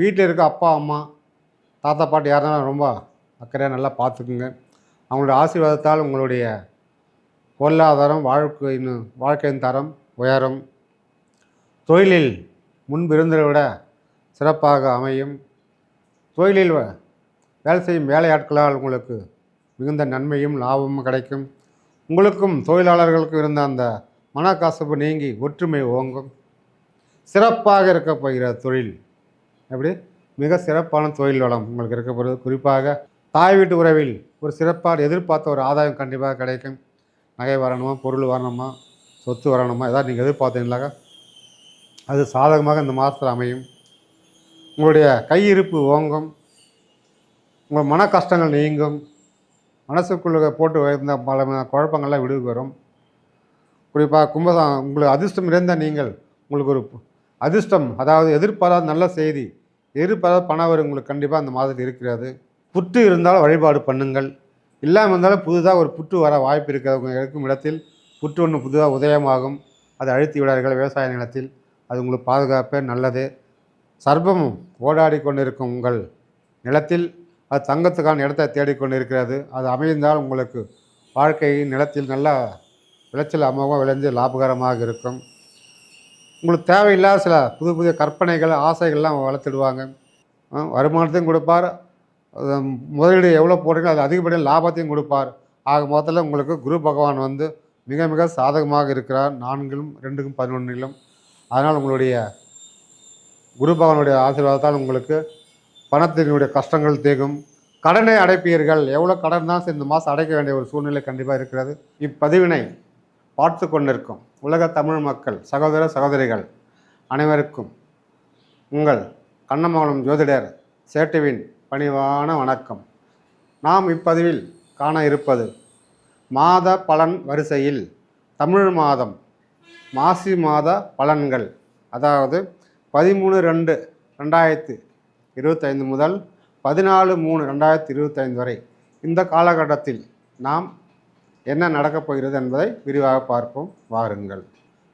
வீட்டில் இருக்க அப்பா அம்மா தாத்தா பாட்டி யாருனாலும் ரொம்ப அக்கறையாக நல்லா பார்த்துக்குங்க. அவங்களுடைய ஆசீர்வாதத்தால் உங்களுடைய பொருளாதாரம் வாழ்க்கையின் வாழ்க்கையின் தரம் உயரும். தொழிலில் முன்பிருந்ததை விட சிறப்பாக அமையும். தொழிலில் வேலை செய்யும் வேலையாட்களால் உங்களுக்கு மிகுந்த நன்மையும் லாபமும் கிடைக்கும். உங்களுக்கும் தொழிலாளர்களுக்கும் இருந்த அந்த மனக்கசப்பு நீங்கி ஒற்றுமை ஓங்கும். சிறப்பாக இருக்க போகிற தொழில் எப்படி மிக சிறப்பான தொழில் வளம் உங்களுக்கு இருக்க போகிறது. குறிப்பாக தாய் வீட்டு உறவில் ஒரு சிறப்பாக எதிர்பார்த்த ஒரு ஆதாயம் கண்டிப்பாக கிடைக்கும். நகை வரணுமா பொருள் வரணுமா சொத்து வரணுமா ஏதாவது நீங்கள் எதிர்பார்த்தீங்களாக அது சாதகமாக இந்த மாதத்தில் அமையும். உங்களுடைய கையிருப்பு ஓங்கும். உங்கள் மன கஷ்டங்கள் நீங்கும். மனசுக்குள்ளே போட்டு வைந்த பல குழப்பங்கள்லாம் விடுவு வரும். குறிப்பாக கும்பசா உங்களுக்கு அதிர்ஷ்டம் இருந்த நீங்கள் உங்களுக்கு ஒரு அதிர்ஷ்டம் அதாவது எதிர்பாராத நல்ல செய்தி எதிர்பாராத பணம் வரும் உங்களுக்கு கண்டிப்பாக அந்த மாதத்தில் இருக்கிறது. புற்று இருந்தாலும் வழிபாடு பண்ணுங்கள். இல்லாமல் இருந்தாலும் புதுதாக ஒரு புற்று வர வாய்ப்பு இருக்கிறவங்க இருக்கும் இடத்தில். புற்று ஒன்று புதுதாக உதயமாகும். அதை அழுத்தி விடார்கள் விவசாய நிலத்தில். அது உங்களுக்கு பாதுகாப்பே நல்லது. சர்ப்பமும் ஓடாடி கொண்டிருக்கும் உங்கள் நிலத்தில். அது தங்கத்துக்கான இடத்தை தேடிக்கொண்டு இருக்கிறது அது அமைந்தால் உங்களுக்கு வாழ்க்கை நிலத்தில் நல்லா விளைச்சல் அமோகம் விளைஞ்சு லாபகரமாக இருக்கும். உங்களுக்கு தேவையில்லாத சில புது புதிய கற்பனைகள் ஆசைகள்லாம் வளர்த்துடுவாங்க. வருமானத்தையும் கொடுப்பார். முதலீடு எவ்வளோ போடுறீங்களோ அது அதிகப்படியான லாபத்தையும் கொடுப்பார். ஆக மொத்தத்தில் உங்களுக்கு குரு பகவான் வந்து மிக மிக சாதகமாக இருக்கிறார். நான்கிலும் ரெண்டுக்கும் பதினொன்றிலும். அதனால் உங்களுடைய குரு பகவானுடைய ஆசீர்வாதத்தால் உங்களுக்கு பணத்தினுடைய கஷ்டங்கள் தேகும் கடனை அடைப்பீர்கள். எவ்வளோ கடன் தான் சரி இந்த மாதம் அடைக்க வேண்டிய ஒரு சூழ்நிலை கண்டிப்பாக இருக்கிறது. இப்பதிவினை பார்த்து கொண்டிருக்கும். உலக தமிழ் மக்கள் சகோதர சகோதரிகள் அனைவருக்கும் உங்கள் கண்ணமங்கலம் ஜோதிடர் சேட்டுவின் பணிவான வணக்கம். நாம் இப்பதிவில் காண இருப்பது மாத பலன் வரிசையில் தமிழ் மாதம் மாசி மாத பலன்கள். அதாவது பதிமூணு ரெண்டு ரெண்டாயிரத்து இருபத்தைந்து முதல் பதினாலு மூணு ரெண்டாயிரத்தி இருபத்தைந்து வரை. இந்த காலகட்டத்தில் நாம் என்ன நடக்கப் போகிறது என்பதை விரிவாக பார்ப்போம். வாருங்கள்.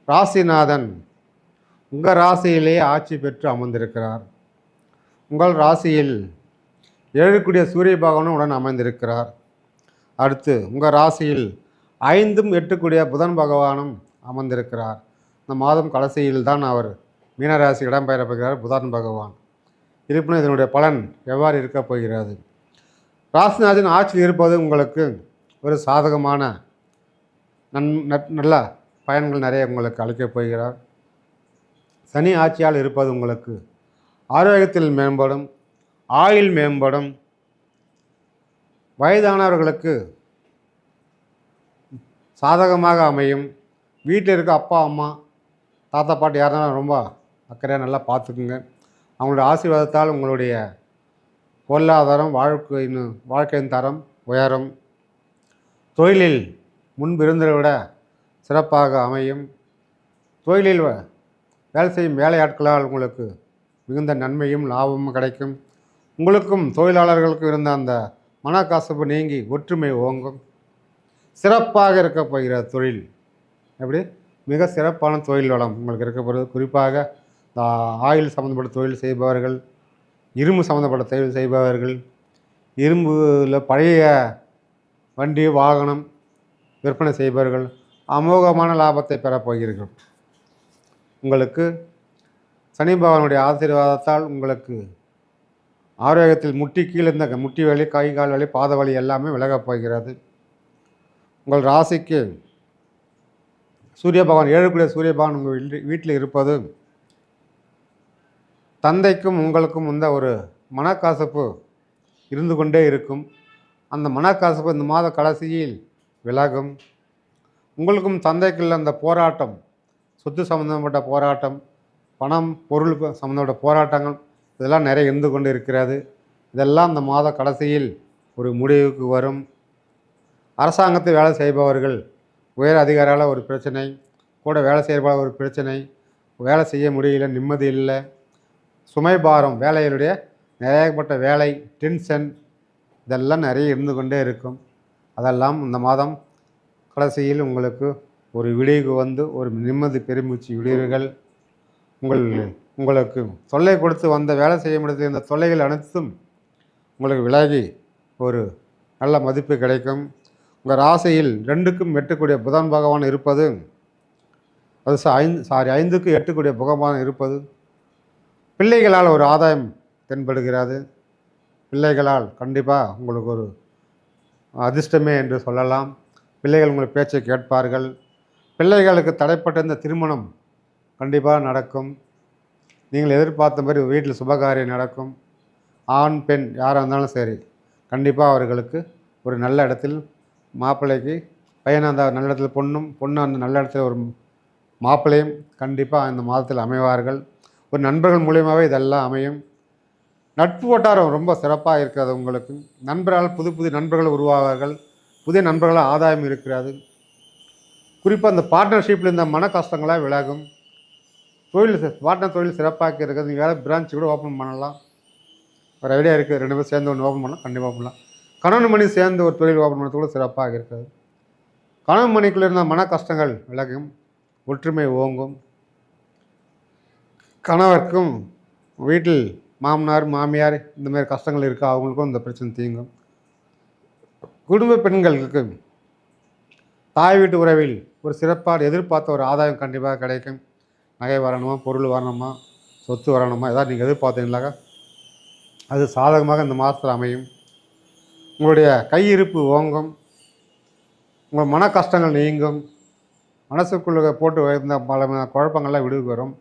ராசிநாதன் உங்கள் ராசியிலேயே ஆட்சி பெற்று அமர்ந்திருக்கிறார். உங்கள் ராசியில் ஏழுக்குடிய சூரிய பகவானும் உடன் அமைந்திருக்கிறார் அடுத்து உங்கள் ராசியில் ஐந்தும் எட்டுக்குடிய புதன் பகவானும் அமர்ந்திருக்கிறார். இந்த மாதம் கடைசியில் தான் அவர் மீனராசி இடம்பெயரப்படுகிறார் புதன் பகவான். இருப்பினும் இதனுடைய பலன் எவ்வாறு இருக்கப் போகிறது? ராசிநாதன் ஆட்சியில் இருப்பது உங்களுக்கு ஒரு சாதகமான நன் நட்- நல்ல பயன்கள் நிறைய உங்களுக்கு அளிக்கப் போகிறார். சனி ஆட்சியால் இருப்பது உங்களுக்கு ஆரோக்கியத்தில் மேம்படும் ஆயுள் மேம்படும். வயதானவர்களுக்கு சாதகமாக அமையும். வீட்டில் இருக்க அப்பா அம்மா தாத்தா பாட்டி யாருனாலும் ரொம்ப அக்கறையாக நல்லா பார்த்துக்குங்க. அவங்களுடைய ஆசீர்வாதத்தால் உங்களுடைய பொருளாதாரம் வாழ்க்கையின் வாழ்க்கையின் தரம் உயரும். தொழிலில் முன்பிருந்ததை விட சிறப்பாக அமையும். தொழிலில் வ- வேலை செய்யும் வேலையாட்களால் உங்களுக்கு மிகுந்த நன்மையும் லாபமும் கிடைக்கும். உங்களுக்கும் தொழிலாளர்களுக்கும் இருந்த அந்த மனக்கசப்பு நீங்கி ஒற்றுமை ஓங்கும். சிறப்பாக இருக்க போகிற தொழில் எப்படி? மிக சிறப்பான தொழில் வளம் உங்களுக்கு இருக்க போகிறது. குறிப்பாக இந்த ஆயில் சம்மந்தப்பட்ட தொழில் செய்பவர்கள் இரும்பு சம்மந்தப்பட்ட தொழில் செய்பவர்கள் இரும்பில் பழைய வண்டி வாகனம் விற்பனை செய்பவர்கள் அமோகமான லாபத்தை பெறப் போகிறீர்கள். உங்களுக்கு சனி பகவானுடைய ஆசீர்வாதத்தால் உங்களுக்கு ஆரோக்கியத்தில் முட்டி கீழே இருந்த முட்டி வலி கை கால் வலி பாத வலி எல்லாமே விலகப் போகிறது. உங்கள் ராசிக்கு சூரிய பகவான் ஏழுக்குடைய சூரிய பகவான் உங்கள் வீட்டில் வீட்டில் இருப்பது தந்தைக்கும் உங்களுக்கும் இந்த ஒரு மனக்காசப்பு இருந்து கொண்டே இருக்கும். அந்த மனக்கசப்பு இந்த மாத கடைசியில் விலகும். உங்களுக்கும் தந்தைக்குள்ள அந்த போராட்டம் சொத்து சம்பந்தப்பட்ட போராட்டம் பணம் பொருள் சம்மந்தப்பட்ட போராட்டங்கள் இதெல்லாம் நிறைய இருந்து கொண்டு இருக்கிறது. இதெல்லாம் இந்த மாத கடைசியில் ஒரு முடிவுக்கு வரும். அரசாங்கத்தில் வேலை செய்பவர்கள் உயர் அதிகாரியால் ஒரு பிரச்சனை கூட வேலை செய்கிறவர்களால் ஒரு பிரச்சனை வேலை செய்ய முடியல நிம்மதி இல்லை. சுமை பாரம் வேலைகளுடைய நிறையப்பட்ட வேலை டென்ஷன் இதெல்லாம் நிறைய இருந்து கொண்டே இருக்கும். அதெல்லாம் இந்த மாதம் கடைசியில் உங்களுக்கு ஒரு விடிவுக்கு வந்து ஒரு நிம்மதி பெருமூச்சு விடுவீர்கள் உங்கள் உங்களுக்கு தொல்லை கொடுத்து வந்த வேலை செய்ய முடியாத இந்த தொல்லைகள் அனைத்தும் உங்களுக்கு விலகி ஒரு நல்ல மதிப்பு கிடைக்கும். உங்கள் ராசியில் ரெண்டுக்கும் எட்டுக்கூடிய புதன் பகவான் இருப்பது அது ஐந்து சாரி ஐந்துக்கு எட்டுக்கூடிய புகவான் இருப்பது பிள்ளைகளால் ஒரு ஆதாயம் தென்படுகிறது. பிள்ளைகளால் கண்டிப்பாக உங்களுக்கு ஒரு அதிர்ஷ்டமே என்று சொல்லலாம். பிள்ளைகள் உங்கள் பேச்சை கேட்பார்கள். பிள்ளைகளுக்கு தடைப்பட்ட இந்த திருமணம் கண்டிப்பாக நடக்கும். நீங்கள் எதிர்பார்த்த மாதிரி வீட்டில் சுபகாரியம் நடக்கும். ஆண் பெண் யாராக இருந்தாலும் சரி கண்டிப்பாக அவர்களுக்கு ஒரு நல்ல இடத்தில் மாப்பிள்ளைக்கு பையனாக அந்த நல்ல இடத்துல பொண்ணும் பொண்ணு அந்த நல்ல இடத்துல ஒரு மாப்பிள்ளையும் கண்டிப்பாக இந்த மாதத்தில் அமைவார்கள். ஒரு நண்பர்கள் மூலியமாகவே இதெல்லாம் அமையும். நட்பு வட்டாரம் ரொம்ப சிறப்பாக இருக்கிறது உங்களுக்கு. நண்பரால் புது புது நண்பர்கள் உருவாவார்கள். புதிய நண்பர்களால் ஆதாயம் இருக்கிறது. குறிப்பாக இந்த பார்ட்னர்ஷிப்பில் இந்த மன கஷ்டங்களாக விலகும். தொழில் பார்ட்னர் தொழில் சிறப்பாக இருக்குது நீங்கள் வேறு பிரான்ச் கூட ஓப்பன் பண்ணலாம். ஒரு ஐடியா இருக்குது ரெண்டு பேரும் சேர்ந்து ஒன்று ஓப்பன் பண்ணலாம். கண்டிப்பாக பண்ணலாம். கணவன் மணி சேர்ந்து ஒரு தொழில் ஓப்பன் பண்ணுறது கூட சிறப்பாக இருக்கிறது. கணவன் மணிக்குள்ளே இருந்த மன கஷ்டங்கள் விலகும். ஒற்றுமை ஓங்கும். கணவருக்கும் வீட்டில் மாமனார் மாமியார் இந்த மாதிரி கஷ்டங்கள் இருக்கா? அவங்களுக்கும் இந்த பிரச்சனை தீங்கும். குடும்ப பெண்களுக்கு தாய் வீட்டு உறவில் ஒரு சிறப்பாக எதிர்பார்த்த ஒரு ஆதாயம் கண்டிப்பாக கிடைக்கும். நகை வரணுமா பொருள் வரணுமா சொத்து வரணுமா ஏதாவது நீங்கள் எதிர்பார்த்தீங்களாக அது சாதகமாக இந்த மாதத்தில் அமையும். உங்களுடைய கையிருப்பு ஓங்கும். உங்கள் மன கஷ்டங்கள் நீங்கும். மனசுக்குள்ளே போட்டு இருந்த பல குழப்பங்கள்லாம் விடுபெறும். வரும்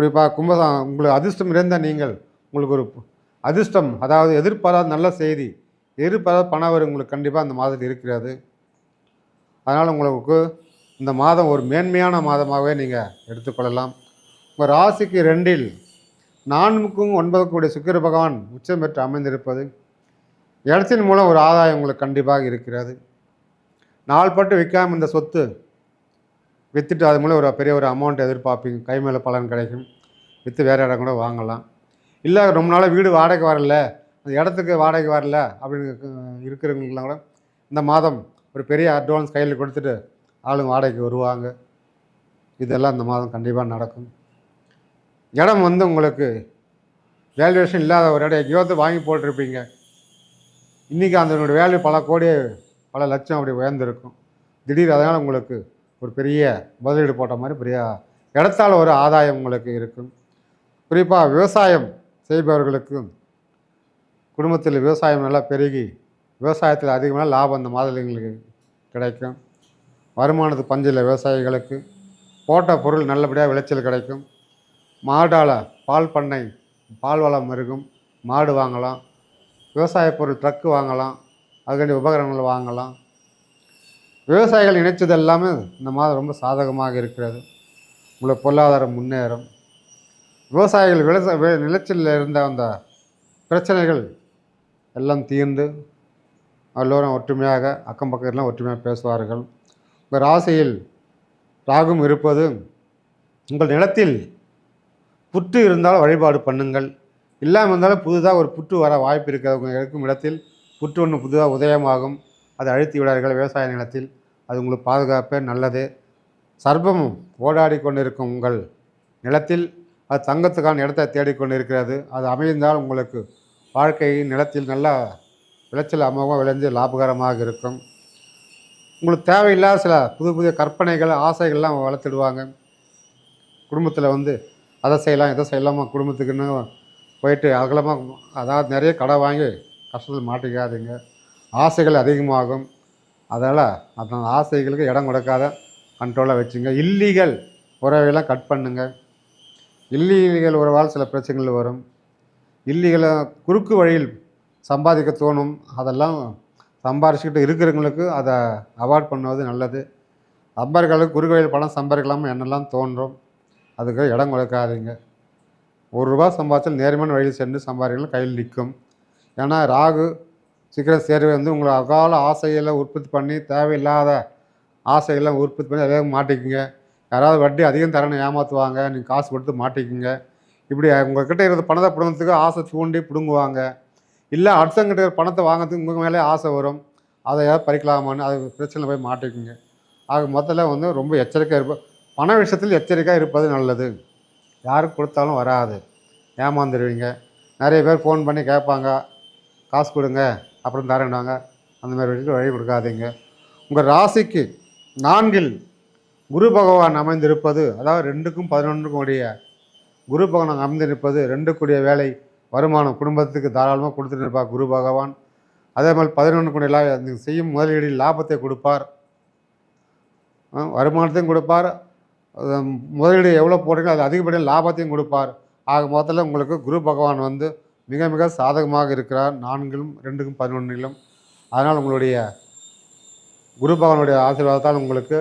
குறிப்பாக கும்பசா உங்களுக்கு அதிர்ஷ்டம் இருந்த நீங்கள் உங்களுக்கு ஒரு அதிர்ஷ்டம் அதாவது எதிர்பாராத நல்ல செய்தி எதிர்பாராத பணவர் வரும் உங்களுக்கு கண்டிப்பாக அந்த மாதத்தில் இருக்கிறது. அதனால் உங்களுக்கு இந்த மாதம் ஒரு மேன்மையான மாதமாகவே நீங்கள் எடுத்துக்கொள்ளலாம் உங்கள் ராசிக்கு ரெண்டில் நான்குக்கும் ஒன்பதுக்கும் கூடிய சுக்கிர பகவான் உச்சம் பெற்று அமைந்திருப்பது இடத்தின் மூலம் ஒரு ஆதாயம் உங்களுக்கு கண்டிப்பாக இருக்கிறது. நாள்பட்டு விற்காம இந்த சொத்து விற்றுட்டு அது மூலம் ஒரு பெரிய ஒரு அமௌண்ட் எதிர்பார்ப்பீங்க. கை மேலே பலன் கிடைக்கும். விற்று வேறு இடம் கூட வாங்கலாம். இல்லை ரொம்ப நாளாக வீடு வாடகை வரல. அந்த இடத்துக்கு வாடகை வரல அப்படின்னு இருக்கிறவங்களுக்குலாம் கூட இந்த மாதம் ஒரு பெரிய அட்வான்ஸ் கையில் கொடுத்துட்டு ஆளுங்க வாடகைக்கு வருவாங்க. இதெல்லாம் இந்த மாதம் கண்டிப்பாக நடக்கும். இடம் வந்து உங்களுக்கு வேல்யூவேஷன் இல்லாத ஒரு இடம். எங்கேயாவது வாங்கி போட்டிருப்பீங்க. இன்றைக்கி அதனுடைய வேல்யூ பல கோடி பல லட்சம் அப்படி உயர்ந்திருக்கும். திடீர் அதனால் உங்களுக்கு ஒரு பெரிய முதலீடு போட்ட மாதிரி பெரிய இடத்தால் ஒரு ஆதாயம் உங்களுக்கு இருக்கும். குறிப்பாக விவசாயம் செய்பவர்களுக்கும் குடும்பத்தில் விவசாயம் நல்லா பெருகி விவசாயத்தில் அதிகமான லாபம் அந்த மாதத்தில் எங்களுக்கு கிடைக்கும். வருமானத்து பஞ்சில் விவசாயிகளுக்கு. போட்ட பொருள் நல்லபடியாக விளைச்சல் கிடைக்கும். மாடால் பால் பண்ணை பால் வளம் இருக்கும். மாடு வாங்கலாம். விவசாய பொருள் ட்ரக்கு வாங்கலாம். அதுக்காண்டி உபகரணங்கள் வாங்கலாம். விவசாயிகள் நினைச்சது எல்லாமே இந்த மாதம் ரொம்ப சாதகமாக இருக்கிறது. உங்களை பொருளாதாரம் முன்னேறும். விவசாயிகள் விவசாய நிலச்சலில் இருந்த அந்த பிரச்சனைகள் எல்லாம் தீர்ந்து எல்லோரும் ஒற்றுமையாக அக்கம் பக்கத்துலாம் ஒற்றுமையாக பேசுவார்கள். உங்கள் ராசியில் ராகும் இருப்பது உங்கள் நிலத்தில் புற்று இருந்தால் வழிபாடு பண்ணுங்கள். இல்லாமல் இருந்தாலும் புதுதாக ஒரு புற்று வர வாய்ப்பு இருக்கிறது உங்கள் இருக்கும் இடத்தில். புற்று ஒன்று புதுதாக உதயமாகும். அதை அழுத்தி விடார்கள் விவசாய நிலத்தில். அது உங்களுக்கு பாதுகாப்பே நல்லது. சர்ப்பம் ஓடாடி கொண்டிருக்கும் உங்கள் நிலத்தில் அது தங்கத்துக்கான இடத்தை தேடிக்கொண்டு இருக்கிறது அது அமைந்தால் உங்களுக்கு வாழ்க்கை நிலத்தில் நல்லா விளைச்சல் அமோகமாக விளைஞ்சு லாபகரமாக இருக்கும். உங்களுக்கு தேவையில்லாத சில புது புதிய கற்பனைகள் ஆசைகள்லாம் வளர்த்துடுவாங்க. குடும்பத்தில் வந்து அதை செய்யலாம் இதை செய்யலாமா குடும்பத்துக்குன்னு போயிட்டு அகலமாக அதாவது நிறைய கடை வாங்கி கஷ்டத்தில் மாட்டிக்காதீங்க. ஆசைகள் அதிகமாகும். அதனால் அந்த ஆசைகளுக்கு இடம் கொடுக்காத கண்ட்ரோலாக வச்சுங்க. இல்லீகல் உறவையெல்லாம் கட் பண்ணுங்க. இல்லீகல் உறவால் சில பிரச்சனைகள் வரும். இல்லீகலை குறுக்கு வழியில் சம்பாதிக்க தோணும். அதெல்லாம் சம்பாரிச்சுக்கிட்டு இருக்கிறவங்களுக்கு அதை அவாய்ட் பண்ணுவது நல்லது. சம்பாதிகளுக்கு குறுக்கு வழியில் பணம் சம்பாதிக்கலாமல் என்னெல்லாம் தோன்றும்? அதுக்கு இடம் கொடுக்காதீங்க. ஒரு ரூபா சம்பாதிச்சால் நேர்மையான வழியில் சென்று சம்பாதிக்கலாம் கையில் நிற்கும். ஏன்னா ராகு சீக்கிரம் சேர்வை வந்து உங்களை அகால ஆசையெல்லாம் உற்பத்தி பண்ணி தேவையில்லாத ஆசையெல்லாம் உற்பத்தி பண்ணி அதே மாட்டிக்குங்க. யாராவது வட்டி அதிகம் தரணும் ஏமாற்றுவாங்க நீங்கள் காசு கொடுத்து மாட்டிக்குங்க. இப்படி உங்கள்கிட்ட இருந்த பணத்தை பிடுங்கிறதுக்கு ஆசை தூண்டி பிடுங்குவாங்க. இல்லை அடுத்தவங்கிட்ட இருக்கிற பணத்தை வாங்கிறதுக்கு உங்கள் மேலே ஆசை வரும். அதை ஏதாவது பறிக்கலாமான்னு அது பிரச்சனை போய் மாட்டிக்குங்க. ஆக மொத்தத்தில் வந்து ரொம்ப எச்சரிக்கையாக இருப்போம் பண விஷயத்தில் எச்சரிக்கையாக இருப்பது நல்லது. யாருக்கு கொடுத்தாலும் வராது. ஏமாந்துடுவீங்க நிறைய பேர் ஃபோன் பண்ணி கேட்பாங்க. காசு கொடுங்க. அப்புறம் தரேன்னாங்க அந்த மாதிரி விஷயத்துக்கு வழி கொடுக்காதீங்க. உங்கள் ராசிக்கு நான்கில் குரு பகவான் அமைந்திருப்பது அதாவது ரெண்டுக்கும் பதினொன்றுக்கும் உடைய குரு பகவான் அமைந்திருப்பது ரெண்டுக்குடைய வேலை வருமானம் குடும்பத்துக்கு தாராளமாக கொடுத்துட்டு இருப்பார் குரு பகவான். அதே மாதிரி பதினொன்றுக்குடைய லா நீங்கள் செய்யும் முதலீடில் லாபத்தை கொடுப்பார். வருமானத்தையும் கொடுப்பார். முதலீடு எவ்வளோ போடுறீங்களோ அது அதிகப்படியாக லாபத்தையும் கொடுப்பார். ஆக மொத்தத்தில் உங்களுக்கு குரு பகவான் வந்து மிக மிக சாதகமாக இருக்கிறார். நான்கிலும் ரெண்டுக்கும் பதினொன்றிலும் அதனால் உங்களுடைய குரு பகவானுடைய ஆசீர்வாதத்தால் உங்களுக்கு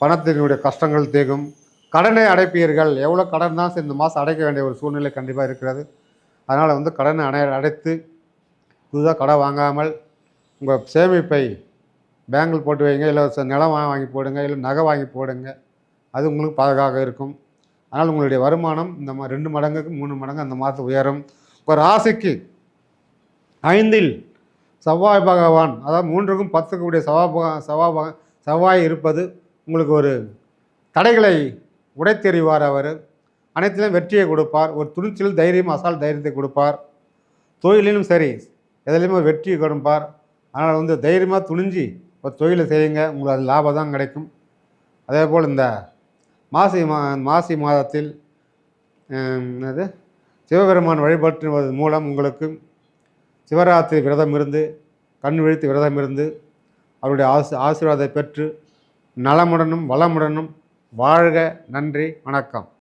பணத்தினுடைய கஷ்டங்கள் தேகும் கடனை அடைப்பீர்கள். எவ்வளோ கடன் தான் சரி இந்த மாதம் அடைக்க வேண்டிய ஒரு சூழ்நிலை கண்டிப்பாக இருக்கிறது. அதனால் வந்து கடனை அடை அடைத்து புதுதாக கடன் வாங்காமல் உங்கள் சேமிப்பை பேங்கில் போட்டு வைங்க. இல்லை நிலம் வாங்கி போடுங்க. இல்லை நகை வாங்கி போடுங்க. அது உங்களுக்கு பாதுகாப்பாக இருக்கும். அதனால் உங்களுடைய வருமானம் இந்த ரெண்டு மடங்குக்கு மூணு மடங்கு அந்த மாதம் உயரும். ஒரு ராசிக்கு ஐந்தில் செவ்வாய் பகவான் அதாவது மூன்றுக்கும் பத்துக்கு உடைய செவ்வாய் செவ்வாய் செவ்வாய் இருப்பது உங்களுக்கு ஒரு தடைகளை உடைத்தெறிவார் அவர். அனைத்திலும் வெற்றியை கொடுப்பார். ஒரு துணிச்சல் தைரியம் அசால் தைரியத்தை கொடுப்பார். தொழிலிலும் சரி எதுலேயுமே ஒரு வெற்றியை கொடுப்பார். அதனால் வந்து தைரியமாக துணிஞ்சு ஒரு தொழிலை செய்யுங்க உங்களுக்கு அது லாபம் தான் கிடைக்கும். அதே போல் இந்த மாசி மா மாசி மாதத்தில் என்னது? சிவபெருமான் வழிபற்றுவது மூலம் உங்களுக்கு சிவராத்திரி விரதம் இருந்து கண் விழித்து விரதம் இருந்து அவருடைய ஆசி ஆசீர்வாதத்தை பெற்று நலமுடனும் வளமுடனும் வாழ்க. நன்றி. வணக்கம்.